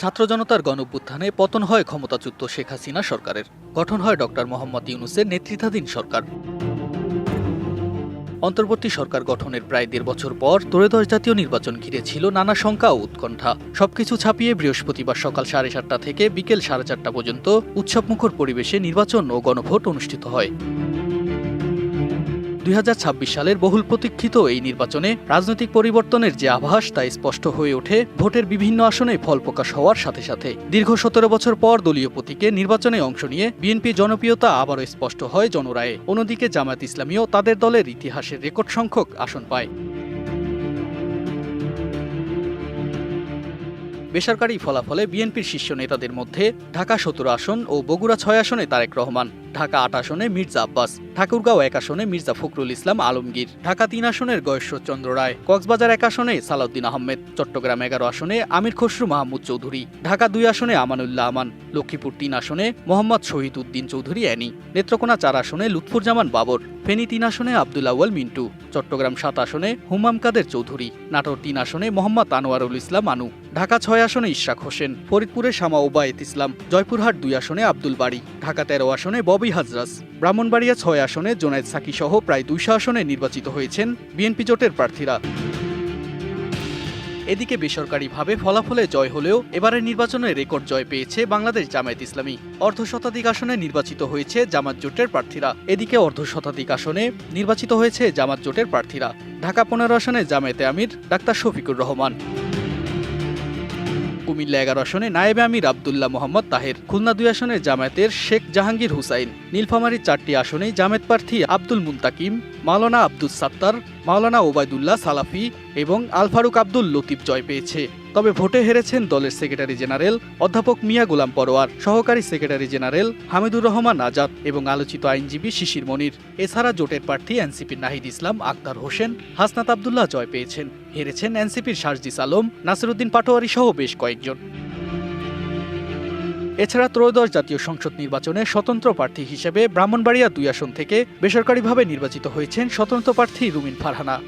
ছাত্র জনতার গণঅভ্যুত্থানে পতন হয় ক্ষমতাচ্যুত শেখ হাসিনা সরকারের। গঠন হয় ডক্টর মোহাম্মদ ইউনুসের নেতৃত্বাধীন সরকার। অন্তর্বর্তী সরকার গঠনের প্রায় দেড় বছর পর ত্রয়োদশ জাতীয় নির্বাচন ঘিরে ছিল নানা শঙ্কা ও উৎকণ্ঠা। সবকিছু ছাপিয়ে বৃহস্পতিবার সকাল সাড়ে সাতটা থেকে বিকেল সাড়ে চারটা পর্যন্ত উৎসবমুখর পরিবেশে নির্বাচন ও গণভোট অনুষ্ঠিত হয়। দুই হাজার ছাব্বিশ সালের বহুল প্রতীক্ষিত এই নির্বাচনে রাজনৈতিক পরিবর্তনের যে আভাস তা স্পষ্ট হয়ে ওঠে ভোটের বিভিন্ন আসনে ফল প্রকাশ হওয়ার সাথে সাথে। দীর্ঘ সতেরো বছর পর দলীয় প্রতীকে নির্বাচনে অংশ নিয়ে বিএনপি জনপ্রিয়তা আবারও স্পষ্ট হয় জনরায়ে। অন্যদিকে জামায়াত ইসলামীও তাদের দলের ইতিহাসের রেকর্ড সংখ্যক আসন পায়। বেসরকারি ফলাফলে বিএনপির শীর্ষ নেতাদের মধ্যে ঢাকা সতেরো আসন ও বগুড়া ছয় আসনে তারেক রহমান, ঢাকা আট আসনে মির্জা আব্বাস, ঠাকুরগাঁও এক আসনে মির্জা ফখরুল ইসলাম আলমগীর, ঢাকা তিন আসনের গয়েশ্বরচন্দ্র রায়, কক্সবাজার এক আসনে সালাউদ্দিন আহমেদ, চট্টগ্রাম এগারো আসনে আমির খসরু মাহমুদ চৌধুরী, ঢাকা দুই আসনে আমানুল্লাহ আমান, লক্ষ্মীপুর তিন আসনে মোহাম্মদ শহীদ উদ্দিন চৌধুরী অ্যানি, নেত্রকোনা চার আসনে লুৎফুর জামান বাবর, ফেনী তিন আসনে আব্দুল আউয়াল মিন্টু, চট্টগ্রাম সাত আসনে হুমাম কাদের চৌধুরী, নাটোর তিন আসনে মোহাম্মদ আনোয়ারুল ইসলাম আনু। ঢাকা ছয় আসনে ইশরাক হোসেন, ফরিদপুরে শামা ওবায়েত ইসলাম, জয়পুরহাট দুই আসনে আব্দুল বাড়ি ঢাকা তেরো আসনে ববি হাজরাস, ব্রাহ্মণবাড়িয়া ছয় আসনে জোনায়েদ সাকি সহ প্রায় দুইশো আসনে নির্বাচিত হয়েছেন বিএনপি জোটের প্রার্থীরা। এদিকে বেসরকারিভাবে ফলাফলে জয় হলেও এবারের নির্বাচনে রেকর্ড জয় পেয়েছে বাংলাদেশ জামায়াত ইসলামী। অর্ধ শতাধিক আসনে নির্বাচিত হয়েছে জামাত জোটের প্রার্থীরা। এদিকে অর্ধ শতাধিক আসনে নির্বাচিত হয়েছে জামাত জোটের প্রার্থীরা। ঢাকা পনেরো আসনে জামায়াতে আমির, ডাক্তার শফিকুর রহমান। কুমিল্লা এগারো আসনে নায়েবে আমির আবদুল্লাহ মোহাম্মদ তাহের, খুলনা দুই আসনে জামায়াতের শেখ জাহাঙ্গীর হুসাইন, নীলফামারীর চারটি আসনে জামায়াত প্রার্থী আব্দুল মুন্তাকিম, মাওলানা আব্দুল সাত্তার, মাওলানা ওবায়দুল্লাহ সালাফি এবং আলফারুক আব্দুল লতিফ জয় পেয়েছে। তবে ভোটে হেরেছেন দলের সেক্রেটারি জেনারেল অধ্যাপক মিয়া গোলাম পরোয়ার, সহকারী সেক্রেটারি জেনারেল হামিদুর রহমান আজাদ এবং আলোচিত আইনজীবী শিশির মনির। এছাড়া জোটের প্রার্থী এনসিপির নাহিদ ইসলাম আক্তার হোসেন, হাসনাত আবদুল্লাহ জয় পেয়েছেন। হেরেছেন এনসিপির শারজিস আলম, নাসিরুদ্দিন পাটোয়ারি সহ বেশ কয়েকজন। এছাড়া ত্রয়োদশ জাতীয় সংসদ নির্বাচনে স্বতন্ত্র প্রার্থী হিসেবে ব্রাহ্মণবাড়িয়া দুই আসন থেকে বেসরকারিভাবে নির্বাচিত হয়েছেন স্বতন্ত্র প্রার্থী রুমিন ফারহানা।